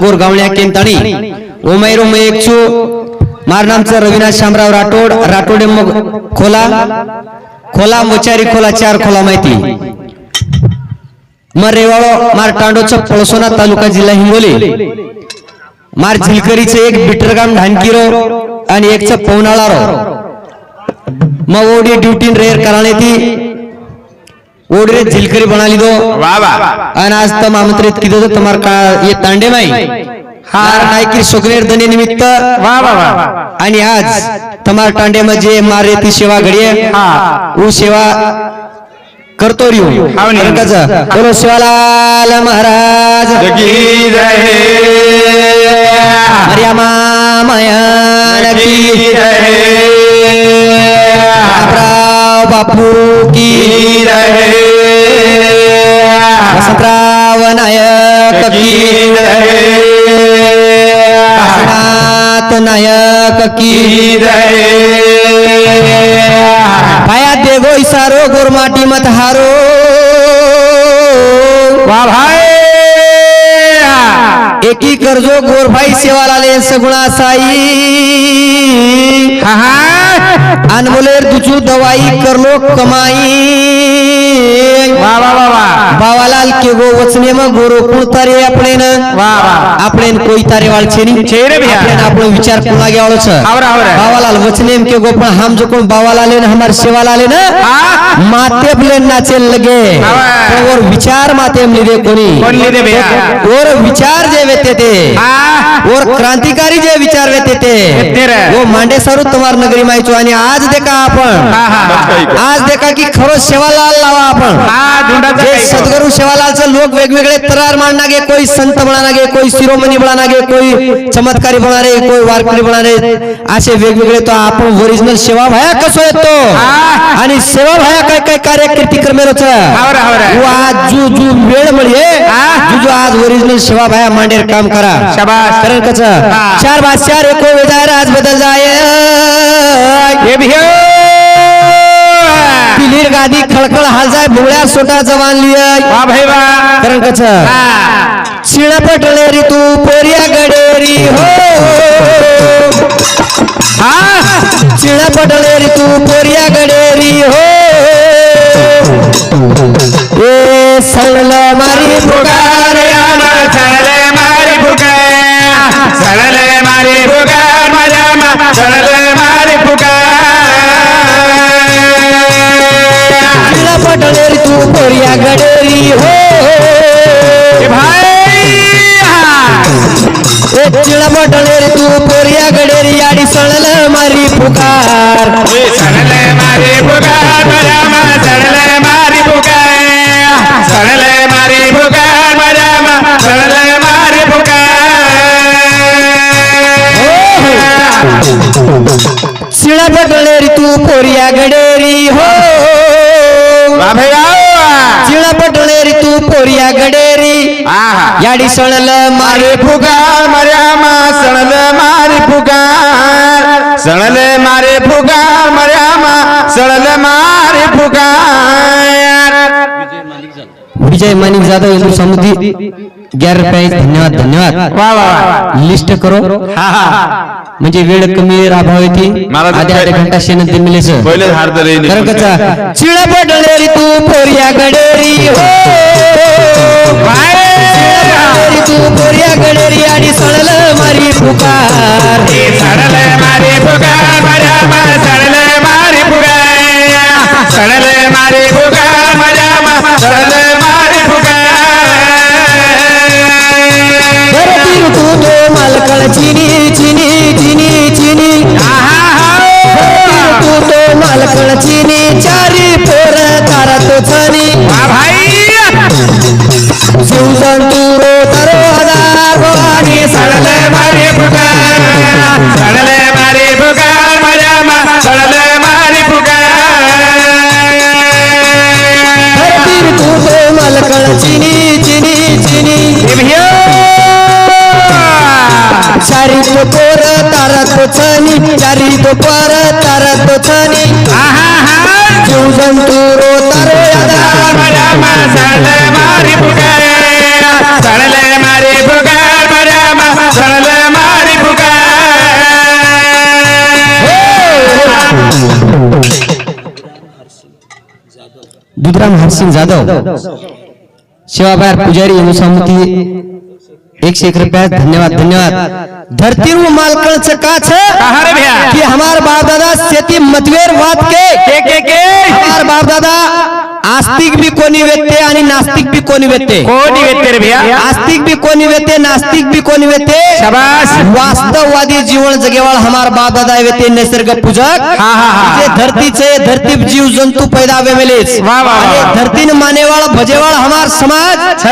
गोर गावण्या केंताणी. ओमैरो मयेकचू मारनामचं रविनाथ शामराव राठोड. राठोडे मग खोला. खोला मोचारी खोला चार खोला माहिती. मर रेवाळो मार टांडोचं पळसोना तालुका जिल्हा हिंगोली. मार झिलकरीचे एक बिटरगाम ढानकिरो आणि एकचं पवनाळारो. मग ओडी ड्युटी रेअर करायला ती ओडी रे झिलकरी बनाली दो आज तर आमंत्रित किती होतं तुम्हाला का ये तांडे माई हार नायकी सोगनेर दने निमित्त आणि आज तमार तांडे मध्ये मारे ती सेवा घडीये ऊ सेवा करतो रिओ. बोलो शिवालाल महाराज जगी रहे मर्यामा बापू की रहे। वसंतराव नायक की रहे। काशीनाथ नायक की रहे। पाया देगो इसारो गोरमाटी मत हारो। वा भाई। एकी करजो गोरभाई सेवा लाले सगुणा साई अनमोलेर दुचू दवाई करलो कमाई। वा वा वा वा बावालाल के गो वचने मग गोरो कुण तारे આપણે वा वा આપણે કોઈ તારે વાળ છે ની છે રે ભૈયા. આપણે આપણો વિચાર કોના ગયાળો છે આવરા, આવરા. બાવાલાલ વચને એમ કે ગો પણ હામ જો કોણ બાવાલાલ ને હમાર સેવાલાલ ને હા माते प्लेन नाचे लगे आवा. पण और विचार माते हम लिदे कोणी कोण लिदे भैया? और विचार जे वेते ते हा और क्रांतिकारी जे विचार वेते ते वेते रे. वो मांडे सारू तुम्हार नगरी माहिती आणि आज देखा आपण हा हा आज देखा की खरो सेवालाल लावा आपण हा धुंडाचं जे काही सद्गुरु सेवालालचं लोक वेगवेगळे तरार मांडणागे कोई संत बनानागे कोई शिरोमणी बनानागे कोई चमत्कारी बनारे कोई वारकरी बनारे असे वेगवेगळे तो आपण ओरिजिनल सेवा भाया कसो येतो हा. आणि सेवा भाया काय काय कार्य कीर्ती. आज जू जू वेळ म्हणजे हा. जू जू आज ओरिजिनल सेवा भाया मांडेर काम करा. कारण कस. चार चार एको वेदार आज बदल जाय हे पिलीर गादी खळखळ हाल जाय भोळ्या सोटा जवान लिय। वा भाई वा। कारण कस शिळा पटलेरी तू पोरिया गडेरी हो। हा। शिळा पटलेरी तू पोरिया गडेरी हो। ए सळल मारी यामा सळले मारी सळले पटलेरी तू पोरिया गडेरी हो हे भाई ए शिळा पटलेरी तू पोरिया गडेरी आडी सळल मारी पुकार। सळले मारी पुकार माझ्या मा सळले मारी पुकार। सळले मारी पुकार माझ्या मा सळले मारी पुकार। शिळा पटलेरी तू पोरिया गडेरी हो। वा शिळा पटलेरी तू पोरिया गडेरी. आहा. याडी सळल मारी मारे फुगार मर्यामा सणल मारे फुगार सणल मारे फुगार मर्यामा सणल मारे फुगार विजय मानिक जाधव इंदू समुद्री ग्यारह रुपये धन्यवाद धन्यवाद. लिस्ट करो. म्हणजे वेळ कमी राभाव येते मला तर आधी आधी घंटा शेण हार तर येईल. कारण कचा चिळा पडलेरी तू पोरिया गडेरी हो. तू पोरिया गडेरी आणि सळल मारी पुकार. मारे मारे मारे फुगार मर्यामा চিনি दोपोर तारा तोछानी चारी दोपोर तारा तोछानी जीव जंतू रोतारो मरा मासाले मारी पुकारे हरसिंग जाधव. शिवाबाहेर पुजारी अनुसामुखी एकशे एक रुपया धन्यवाद धन्यवाद. धरती मालकण का छ रे? कि हमार बाप दादा शेती मतवेर वाद के. के के के. हमार बाप दादा आस्तिक भी कोणी वेते आणि नास्तिक भी कोणी वेते कोणी येते रे भैया? आस्तिक भी कोणी वेते नास्तिक भी कोणी वेते शाबास. वास्तववादी जीवन जगेवाळ हमार बाप दादा वेते निसर्ग पूजक। हा, हा, हा. जे धरतीचे धरती जीव जंतू पैदा वेवेलेच वा, वा, धरतीन मानेवाळ भजेवाळ हमार समाज।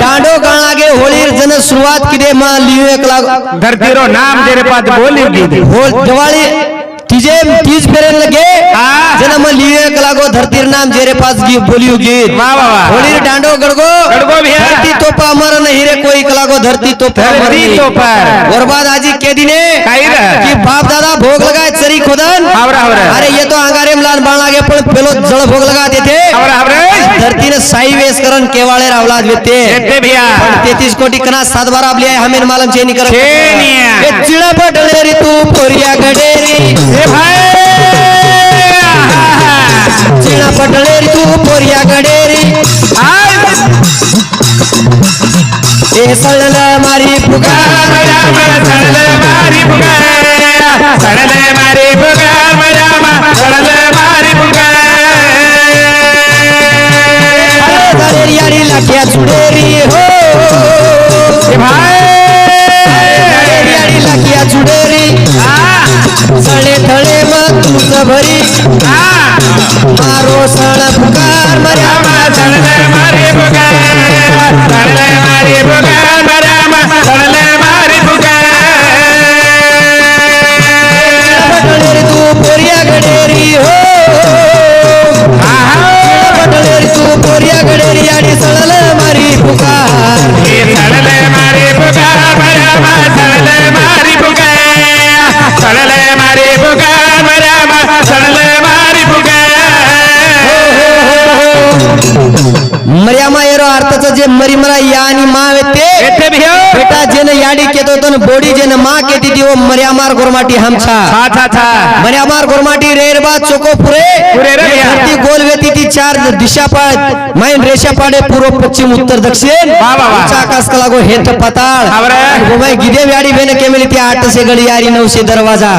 डांडो गाणागे होळीर जन सुरुवात किदे मा लियू एक लाग धरती रो नाम तेरे पास बोली दी? होळ दिवाळी तिजे तीज फेरेन लगे हा. जन म लियू एक लागो धरतीर नाम जेरे पास गी बोलियो गीत. होळीर डांडो गडगो गडगो. धरती तोपा अमर नहीं रे कोई कलागो धरती तोपा अमर धरती नहीं. तोपर. और बाद आजी के दिने. कि बाप दादा भोग लगाए चरी खोदन हावरा, हावरा. अरे ये तो अंगारे में लान बाण लागे पण पेलो जळ भोग लगा देते हावरा, हावरा. धरतीने साई वेस करण केवाळे येते भैया. तेतीस कोटी कना सात बार आपली हमेन मालम चेनी कर चेनिया. चिळा पटले रे तू पोरिया गडेरी ए भाई चिळा पटले रे तू पोरिया गडेरी ए सळल मारी फुगा. सडले मारी पुकार सडले मारी पुकार मजामा यारी लाख्या चुडेरी हो. ए भाई. यारी चुडेरी सळे थळे मग तुझ भरी. मारो सळ फुकार मर्या येरो अर्थाचं जे मरीमरा या आणि मा येते येते भैया बेटा जेन याडी केतो तन बोडी जेन मा केती ती वो मर्यामार गोरमाटी हमछा था था था मर्यामार गोरमाटी रेरबा चोको पुरे पुरे रे भैया. धरती गोल वेती ती चार दिशा पाड माइन रेषा पाडे पूर्व पश्चिम उत्तर दक्षिण आकाश कला गो हेत पताळ गिदे व्याडी बेन केमेली ती आठ से गडी यारी नऊ से दरवाजा.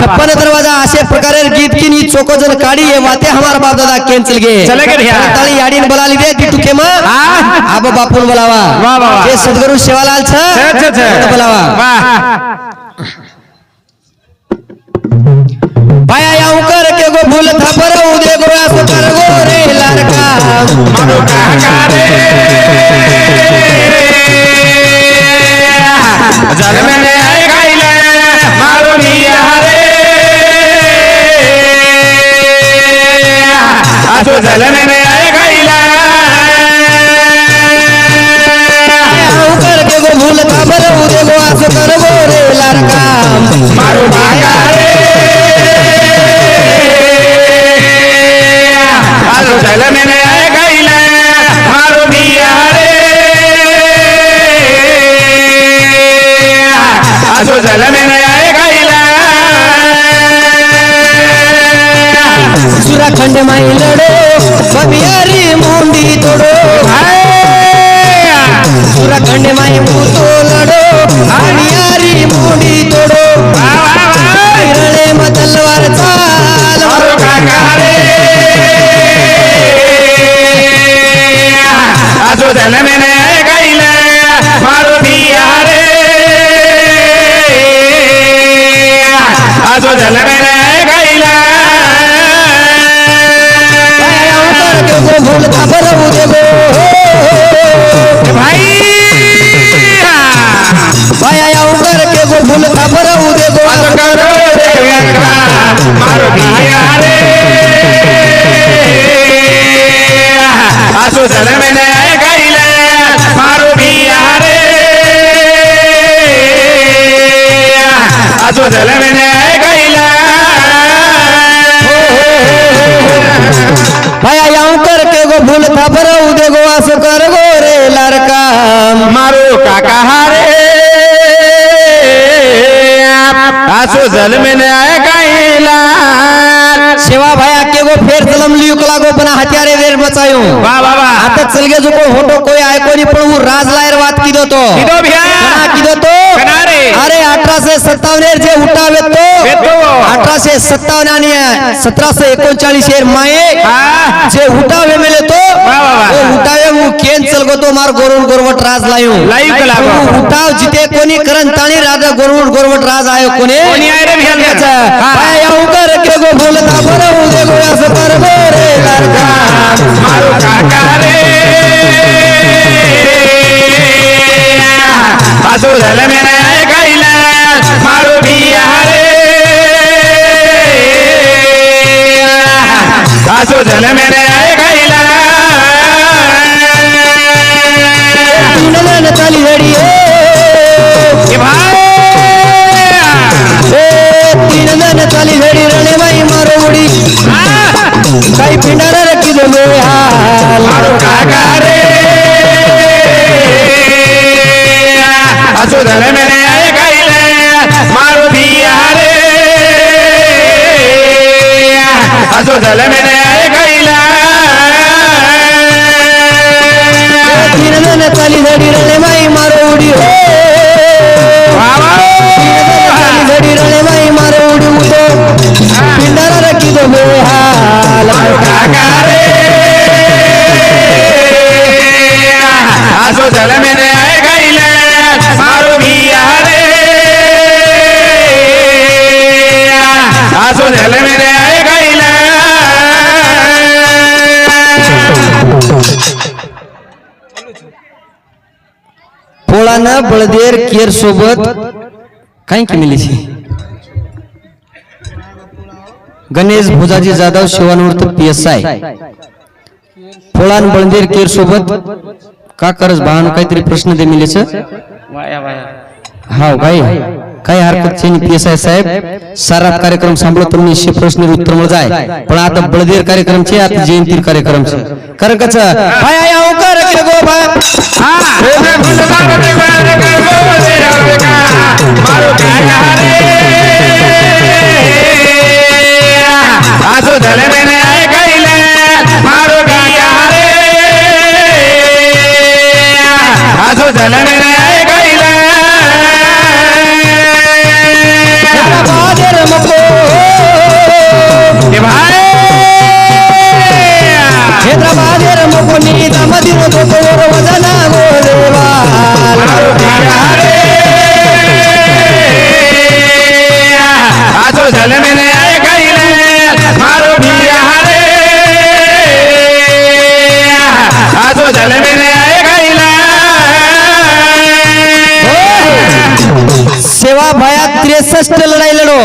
छप्पन दरवाजा असे प्रकारे गीत की नी चोको जन काढी ये वाते हमार बाप दादा कैंसिल गे. ताली याडीन बोलाली दे ती तुके मा हा? आबा बापून बोलावा. जे सद्गुरु सेवालाल छ. बोलावा पाया याऊ पर उदे गो आस कर गो लड़का. मारो काका रे. जल में आए गाइले मारो निया रे. आजो जल सुरा चल में गाइला सेवा भाई आके गो फेर जलम लियो कला गो बना हथियारे वेर बचायो। वाह वाह वाह। हाथ चल गए जुको होटो कोई आए कोनी पण वो राज लायर बात की दो तो। की दो भैया? की दो तो? अरे 1857 जे उठा सतराशे सत्तावन्न आणि सतराशे एकोणचाळीस शेर माये. जे उठावे मिले तो उठावे मु केन चलगो तो मार गोरुण गोरवट राज लायो. लाईव्ह कला उठाव जिथे कोणी करण ताणी राजा गोरुण गोरवट राज आयो कोणी. कोणी आहे रे गाईला. बिया. आसू जल मेरे आय गाईला पोळानं बळदेर केर सोबत काही की मिली छी गणेश भुजाजी जाधव शिवानूर्थ पी एस आय पोळान बळदेर केर सोबत का करस भान काहीतरी प्रश्न दे मिलेच हा भाई काही हरकत नाही. पी एस आय साहेब सराफ कार्यक्रम सांभाळतो तर निश्चित प्रश्न उत्तर मिळत आहे पण आता बळदेर कार्यक्रम चे आता जयंती कार्यक्रम. चे कारण कच आसो कर्म को हैदराबाद मुकुनी दमदिर त्रेसष्ट लढाई लढो.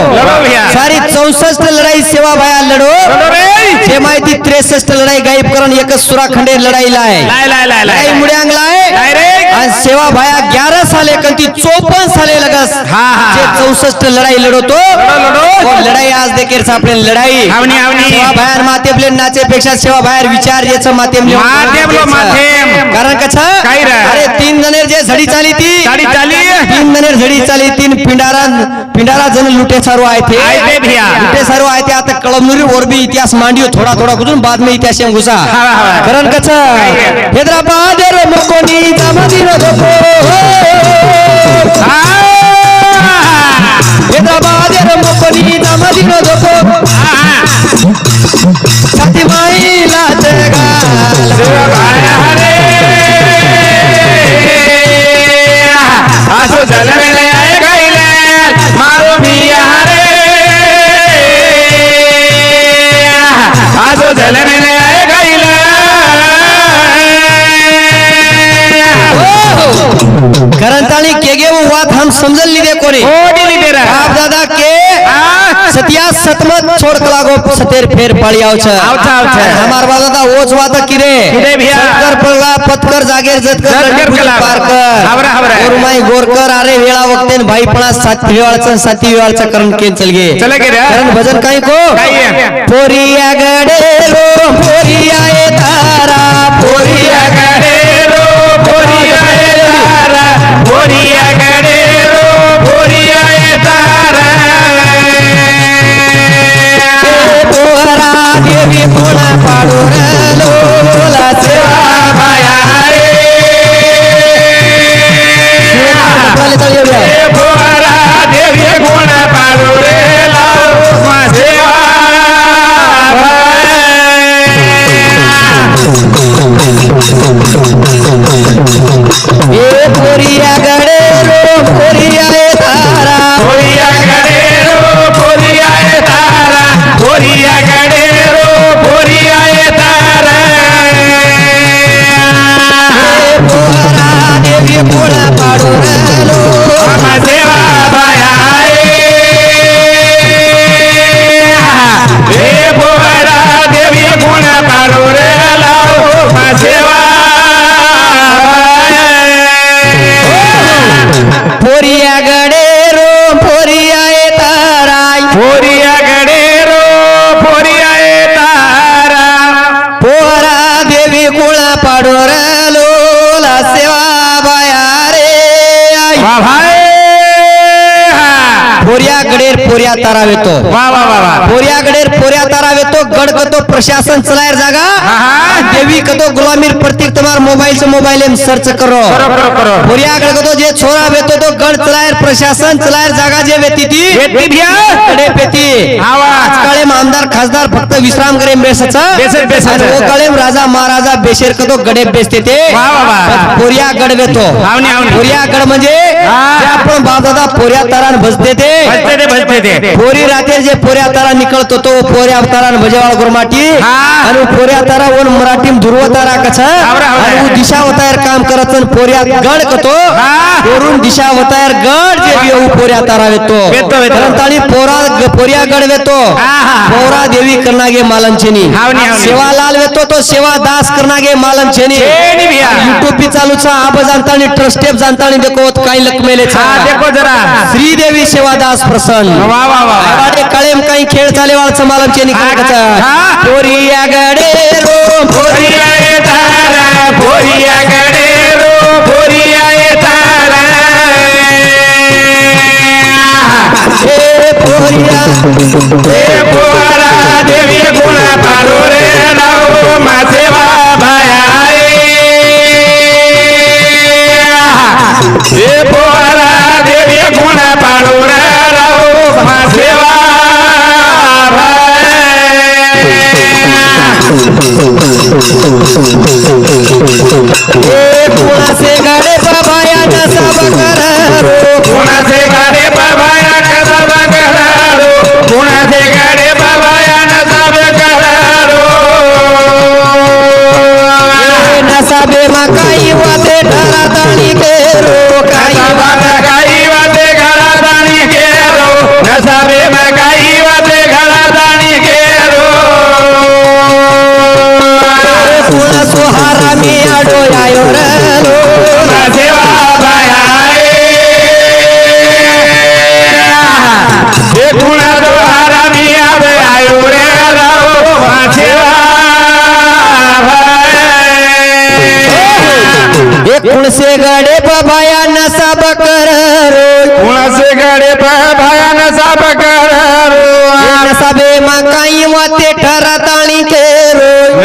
सॉरी चौसष्ट लढाई सेवा सेवाभाया लढो. जे माहिती त्रेसष्ट लढाई गायब करून एकच सुराखंडे लढाईला आहे. लढाई मुड्यांगला आहे सेवा सेवाभाया ग्यारा साल एकोणती चोपन्न साले लगस. जे चौसष्ट लढाई लढवतो लढाई आज देखील आपले लढाई. नाचे पेक्षा सेवा सेवाभाया विचार याचं माते कारण कसं? रे? जणेर जे झडी चाली ती साडी चाली तीन जणेर झडी चाली तीन पिंडारा पिंडारा जण लुटे सारो आहे ते भिया. लुटे सारो आहे ते आता कळमनुरी भी इतिहास मांडियो थोडा थोडा कुठून बाद में इतिहास घुसा हा, हा. कारण कसं रे? हैदराबाद रे मोकोनी दामदिनो दोको હા हैदराबाद रे मोकोनी दामदिनो दोको छाती हम समझल लीदे कोनी छोड़ लीदे रहा। बाप दादा के सतिया सतमत छोड़ कला को सतेर फेर पड़ी आउ छ। आउ छ आउ छ। हमार बाप दादा ओज वात किरे। किरे भैया। कर पड़ला पत्कर जागेर जत कर जत कर पार कर। हमरा हमरा और माई गोरकर अरे वेळा वक्तेन भाई पणा साथी वेळाच साथी वेळाच करण के चल गे। चल गे रे। करण भजन काही को? काही पोरिया गडेलो पोरिया तारा वेतो वा वा वा वा पोरिया गडेर पोरिया तारा वेतो गड कतो प्रशासन चलायर जागा हाँ। देवी कतो गुलामीर प्रतीक तुम्हार मोबाइल से मोबाइल में सर्च करो करो करो पोरिया कतो जे छोरा वेतो तो गड चलायर प्रशासन चलायर जागा जे वेती ती वेती भैया कडे पेती आवाज. आजकाळेम आमदार खासदार फक्त विश्राम करे बेसाचा बेसर, बेसर. आणि वो कळेम राजा महाराजा बेशेर कतो गडे बेसते ते वा, वा, वा. पोरिया गड वेतो आवनी, आवनी. पोरिया गड म्हणजे हा. आपण बापदादा पोरिया तारान भजते ते भजते ते भजते ते पोरी राते जे पोऱ्या तारा निकळतो तो पोऱ्या तारा भजेवाळ गुरमाटी. आणि पोऱ्या तारा वन मराठी ध्रुव तारा. आणि उ दिशा वतायर काम करत आणि पोऱ्या गड कतो हा. पोरून दिशा वतायर गड जे उ पोऱ्या तारा वेतो वेतो. परंतानी पोरा पोऱ्या गड वेतो हा. पोरा देवी आवनी, आवनी. सेवालाल वेतो तो सेवा दास छेनी भिया. युट्यूब बी चालू छा आब जाणतानी ट्रस्ट टेप जाणतानी देखो काही लकमेले देखो जरा श्रीदेवी सेवादास प्रसन्न वा वा वा आवाडे कळेम काही खेळ चाले वाळचं मालमचे हा, निकाल हा. पोरिया गडे रो भोरिया ये तारा भोरिया गडे रो तारा. हे पोरिया हे पोरा हे गाडे गडे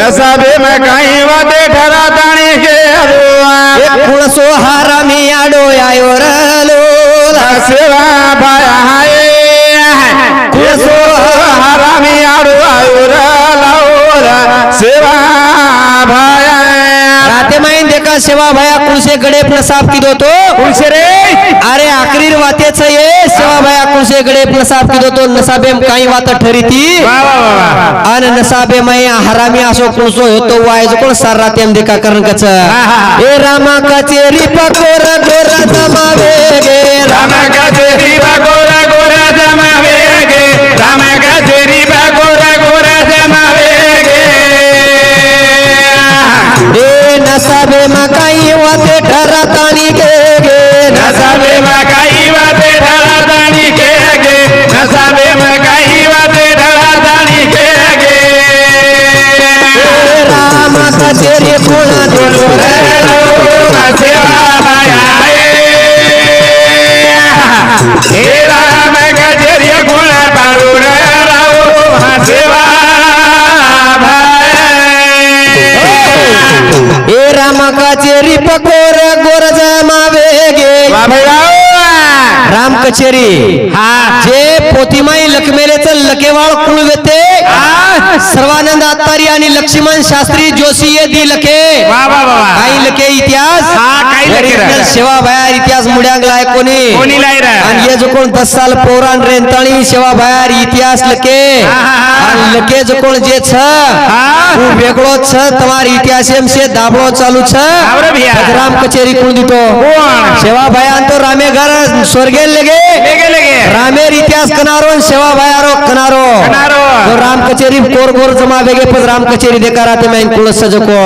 रो नसाबे मग काही वाते ठरात आणि गेलो कुणसो हारा मी आडो आयो रलो सेवा भाया हाय। कुसो हरामी आडू आयुर लावरा सेवा देखा सेवा भया? कुणसे गडे पण साफ की दो तो कुणसे रे? अरे आखरीर वातेच ये. सेवा भया कुणसे गडे पण साफ की दो तो नसाबे काही वात ठरी ती वा वा वा वा. अन नसाबे मै हरामी असो कुणसो होतो वायज कोण सार राते देखा करण कच. ए रामा कचेरी पकोर गोर जमावे गे राम गजरी गोरा प्रेम काही वाते ठरा ताणी गे राम कचेरी हा पोथीमाई लखमेरेच लकेवाळ कुळवेते सर्वानंद आतारी आणि लक्ष्मण शास्त्री जोशी ये दी लखे. काही लखे इतिहास? शेवा भयार इतिहास मुड्यांगला आहे कोणी? आणि ये जो कोण दस साल पोरान रेंताळी शेवा भयार इतिहास लखे. आणि लखे जो कोण जे छ वेगळो छ तुम्हार इतिहास एम से दाबळो चालू छ. राम कचेरी कोण? देतो शेवा तो रामे घर स्वर्गेल लगे रामेर इतिहास कनारो सेवा भयारो कनारो. कनारो. तो राम कचेरी कोर कोर जमा बेगे पद राम कचेरी देकारा ते मैं कुल सजको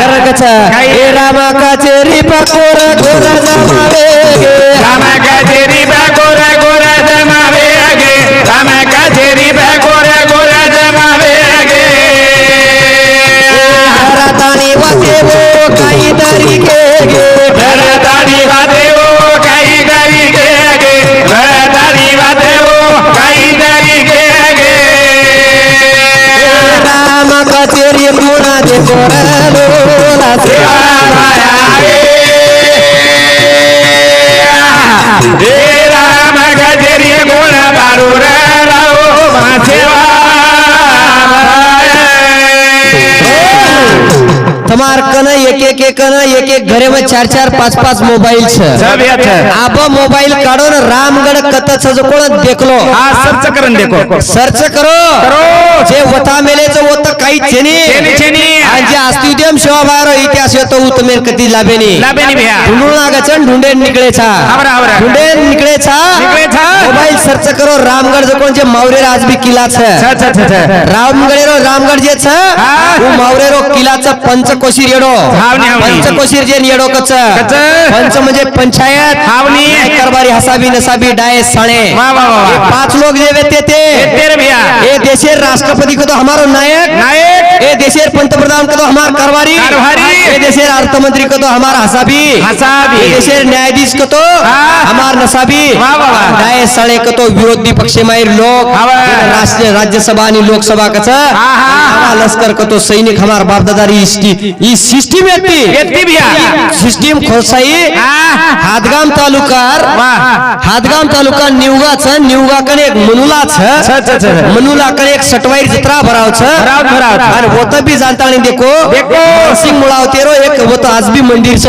कर कचा ए राम कचेरी पर कोर जमा बेगे राम कचेरी पर कोर जमा बेगे राम कचेरी पर कोर जमा बेगे हरतानी वसे वो काही तरीके Claro, एक एक एक एक एक घरे में चार चार पांच पांच मोबाइल छे. आप मोबाइल काढ़ो ना रामगढ़ कतर से जो देख लो सर्च करो देखो. सर्च करो. जे वता मेले जो वो तो कई चेनी. जे ऑस्ट्रेलियम शोभा बाहर इतिहास हो तो उत मेरे कती लाभे नहीं लाभे नहीं भैया ढूंढो ना ढूंढे निकले छा ढूंढे निकले छा मोबाइल सर्च करो रामगढ़ जो कौन जे मौर्य राज भी किला छे. रामगढ़ रो रामगढ़ जे छे वो रो किला छे पंचकोशी रेडो. हावनी, हावनी. पंचकोशीर जे येडो कच. पंच म्हणजे पंचायत हावनी. न्याय कारभारी हसाबी नसाबी डाय साणे. ये पाच लोग जे वेते ते तेरे भैया ये देशेर राष्ट्रपति को तो हमारो नायक नायक देशेर पंतप्रधान को तो हमार. ये देशेर अर्थमंत्री को तो हमार हसाबी हसाबी. ये देशेर न्यायाधीश को तो हाँ. हमार नसाबी. डाय साणे को तो विरोधी पक्ष लोक हवा. राष्ट्रीय राज्यसभा आणि लोकसभा कच हा, हा. हमारा लश्कर को तो सैनिक हमार बाप दादारी ही सिस्टीम येते येते भैया सिस्टीम खोसाई हा. हातगाम तालुकार वाह. हातगाम तालुका निवगा छ निवगा कने एक मनुला छ मनुला कने एक सटवाई जत्रा भराव छ भराव, भराव. आणि वो तो भी जानता नहीं देखो. सिंग मुळाव तेरो एक वो तो आज भी मंदिर छ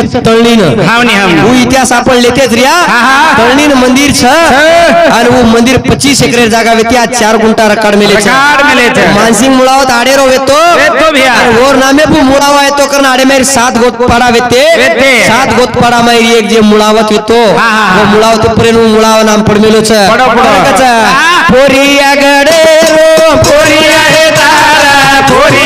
हावनी वो इतिहास आपण रिया हा. तळणीन मंदिर छ आणि वो मंदिर 25 एकरे जागा वेती आज चार गुंटा रकाड मेले छ मेले छ. मानसिंग मुळाव आडेरो वेतो वेतो भैया. आणि ओर नामे पु मुळावा येतो कारण आडे मेरी सात गोत पाडा वेते वेते. सात गोत पाडा मेरी एक जे मुळावत येतो हा, हा, हा. वो मुळाव तो नाम छ पडो, पडो. हा. पोरिया गडे रो पोरिया ये तारा पोरिया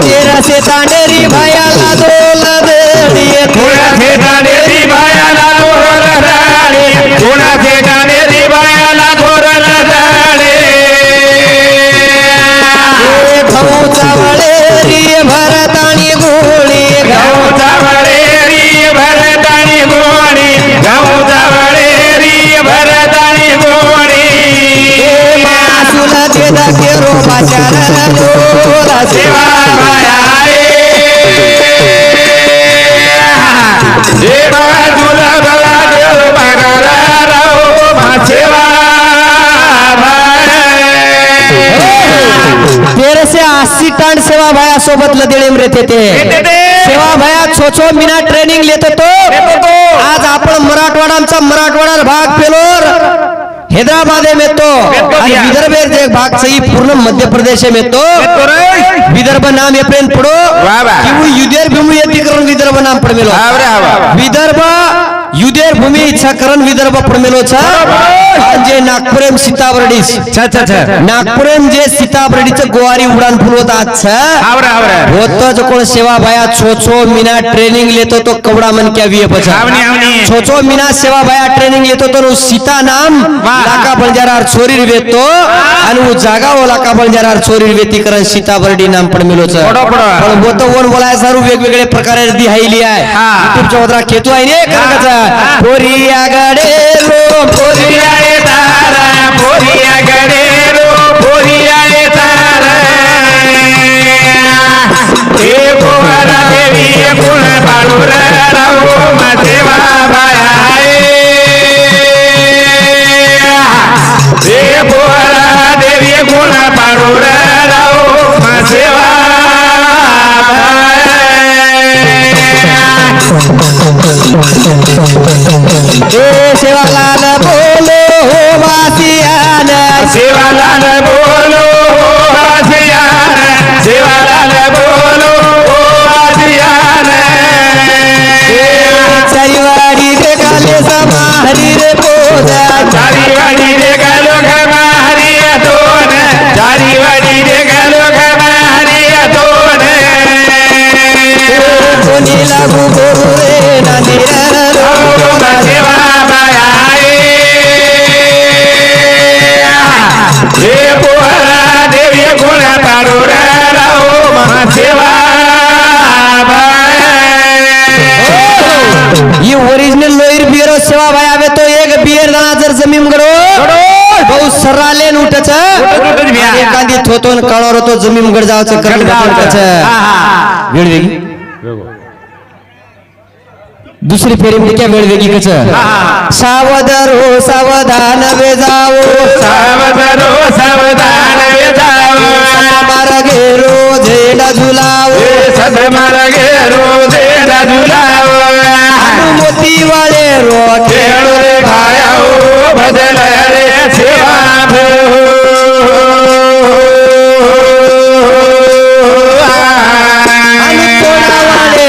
तेरा से तांडेरी भयाला दोला? माया देवा तुला देव बघाला राव से अस्सी टांड सेवा भाया सोबत लदेड़े में रहते थे रहते थे. सेवा भाया छो छो मिना ट्रेनिंग लेते तो लेतो तो. आज आपण मराठवाडांचा मराठवाडा भाग पेलोर हैदराबाद में तो या. विदर्भ एक भाग सही पूर्ण मध्य प्रदेश में तो विदर्भ नाम ये प्रेम पडो वा वा. किंवा युदेर भूमी येते करून विदर्भ नाम आवरे आवा. विदर्भ युदेर भूमी इच्छा करण विदर्भ आणि जे नागपुरेम सीताबर्डीस अच्छा नागपुरेम जे सीताबर्डीचं गोवारी उडान आवरा होतं जो कोण सेवा बाया छो छो मिना ट्रेनिंग लेतो तो कवडा मन क्या आवनी. छो छो मिना सेवा बाया ट्रेनिंग लेतो तो सीता नाम. लाका बंजारार छोरीर वेतो आणि जागा वो लाका बंजारार छोरीर वेती करण सीताबर्डी नाम पण मिलो छ पडो, पडो. पण वो तो वन बोलाय सारू वेगवेगळे प्रकारे दी हायली आहे हा. युट्यूबच्या वदरा केतू आहे ने करकचा. पोरी आगाडे रो पोरी पोरिया ये ओरिजिनल लोईर बियर सेवा भाई आवे तो एक बियर दाना जर जमीन गडो भाऊ सराले उठच उठच. एखादी थोतोन कळवर तो जमीन गड जावचं करण कच वेळ वेगळी? दुसरी फेरी म्हणजे वेळ वेगळी कच सावधान हो सावधान वे जाओ. सावधानो सावधान वे जाओ. मार्गे रोज झेंडा झुलावो सदमार गे रोजे राजुलाओ मोती वाळे रोटे खेळू रे भायाओ बदल रे सेवा आणि कोणावाळे